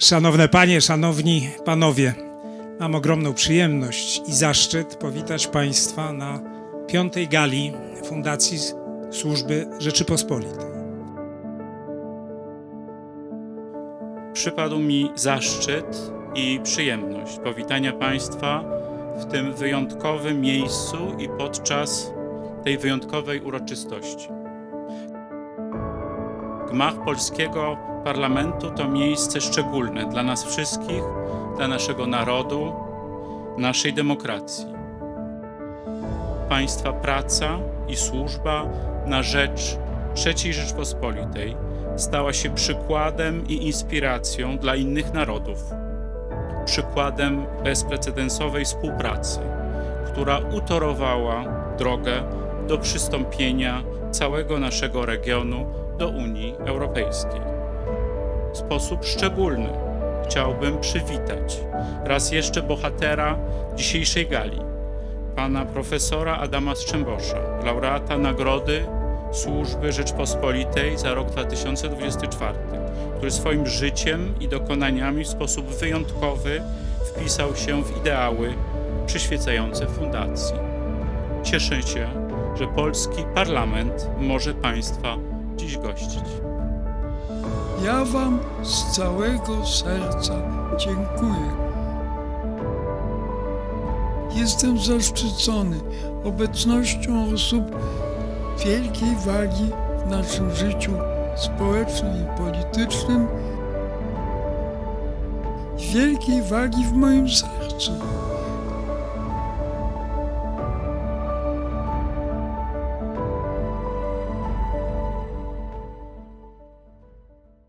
Szanowne panie, szanowni panowie, mam ogromną przyjemność i zaszczyt powitać państwa na piątej gali Fundacji Służby Rzeczypospolitej. Przypadł mi zaszczyt i przyjemność powitania Państwa w tym wyjątkowym miejscu i podczas tej wyjątkowej uroczystości. Gmach polskiego parlamentu to miejsce szczególne dla nas wszystkich, dla naszego narodu, naszej demokracji. Państwa praca i służba na rzecz III Rzeczpospolitej stała się przykładem i inspiracją dla innych narodów. Przykładem bezprecedensowej współpracy, która utorowała drogę do przystąpienia całego naszego regionu do Unii Europejskiej. Sposób szczególny chciałbym przywitać raz jeszcze bohatera dzisiejszej gali, pana profesora Adama Strzembosza, laureata Nagrody Służby Rzeczpospolitej za rok 2024, który swoim życiem i dokonaniami w sposób wyjątkowy wpisał się w ideały przyświecające fundacji. Cieszę się, że polski parlament może Państwa dziś gościć. Ja Wam z całego serca dziękuję. Jestem zaszczycony obecnością osób wielkiej wagi w naszym życiu społecznym i politycznym, wielkiej wagi w moim sercu.